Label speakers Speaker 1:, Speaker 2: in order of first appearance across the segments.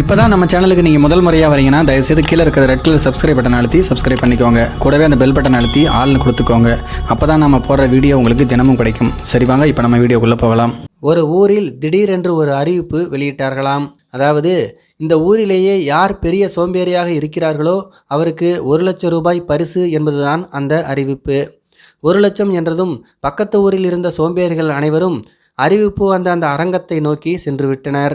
Speaker 1: இப்போ தான் நம்ம சேனலுக்கு நீங்கள் முதல் முறையாக வரீங்கன்னா தயவுசெய்து கீழே இருக்கிற ரெட் கலர் சப்ஸ்கிரைப் பட்டன் அழுத்தி சப்ஸ்கிரைப் பண்ணிக்கோங்க. கூடவே அந்த பெல் பட்டன் அழுத்தி ஆள்னு கொடுத்துக்கோங்க. அப்போ தான் நம்ம போடுற வீடியோ உங்களுக்கு தினமும் கிடைக்கும். சரி வாங்க இப்போ நம்ம வீடியோக்குள்ளே போகலாம்.
Speaker 2: ஒரு ஊரில் திடீரென்று ஒரு அறிவிப்பு வெளியிட்டார்களாம். அதாவது இந்த ஊரிலேயே யார் பெரிய சோம்பேறியாக இருக்கிறார்களோ அவருக்கு ஒரு லட்சம் ரூபாய் பரிசு என்பதுதான் அந்த அறிவிப்பு. ஒரு லட்சம் என்றதும் பக்கத்து ஊரில் இருந்த சோம்பேறிகள் அனைவரும் அறிவிப்பு வந்த அந்த அரங்கத்தை நோக்கி சென்று விட்டனர்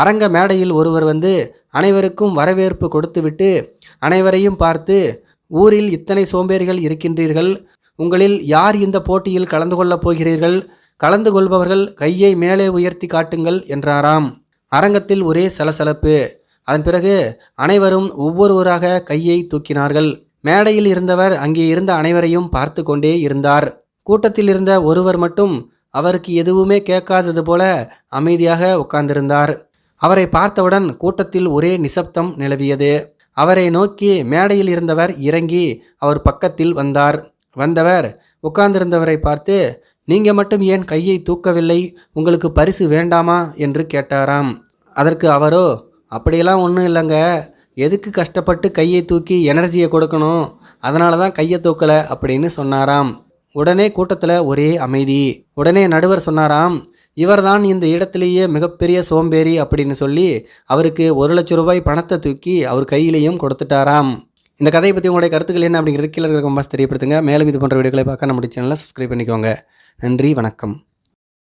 Speaker 2: அரங்க மேடையில் ஒருவர் வந்து அனைவருக்கும் வரவேற்பு கொடுத்துவிட்டு அனைவரையும் பார்த்து ஊரில் இத்தனை சோம்பேறிகள் இருக்கின்றீர்கள்? உங்களில் யார் இந்த போட்டியில் கலந்து கொள்ளப் போகிறீர்கள்? கலந்து கொள்பவர்கள் கையை மேலே உயர்த்தி காட்டுங்கள் என்றாராம். அரங்கத்தில் ஒரே சலசலப்பு. அதன் பிறகு அனைவரும் ஒவ்வொருவராக கையை தூக்கினார்கள். மேடையில் இருந்தவர் அங்கே இருந்த அனைவரையும் பார்த்து கொண்டே இருந்தார். கூட்டத்தில் இருந்த ஒருவர் மட்டும் அவருக்கு எதுவுமே கேட்காதது போல அமைதியாக உட்கார்ந்திருந்தார். அவரை பார்த்தவுடன் கூட்டத்தில் ஒரே நிசப்தம் நிலவியது. அவரை நோக்கி மேடையில் இருந்தவர் இறங்கி அவர் பக்கத்தில் வந்தார். வந்தவர் உட்கார்ந்திருந்தவரை பார்த்து நீங்க மட்டும் ஏன் கையை தூக்கவில்லை? உங்களுக்கு பரிசு வேண்டாமா? என்று கேட்டாராம். அதற்கு அவரோ அப்படியெல்லாம் ஒன்றும் இல்லைங்க. எதுக்கு கஷ்டப்பட்டு கையை தூக்கி எனர்ஜியை கொடுக்கணும்? அதனால தான் கையை தூக்கலை அப்படின்னு சொன்னாராம். உடனே கூட்டத்தில் ஒரே அமைதி. உடனே நடுவர் சொன்னாராம் இவர்தான் இந்த இடத்திலேயே மிகப்பெரிய சோம்பேறி அப்படின்னு சொல்லி அவருக்கு ஒரு லட்ச ரூபாய் பணத்தை தூக்கி அவர் கையிலையும் கொடுத்துட்டாராம். இந்த கதையை பற்றி உங்களுடைய கருத்துக்கள் என்ன அப்படிங்கிறது கீழே இருக்க கம்பாஸ் தெரியப்படுத்துங்க. மேலும் இது போன்ற வீடியோக்களை பார்க்க நம்முடைய சேனலை சப்ஸ்கிரைப் பண்ணிக்கோங்க. நன்றி வணக்கம்.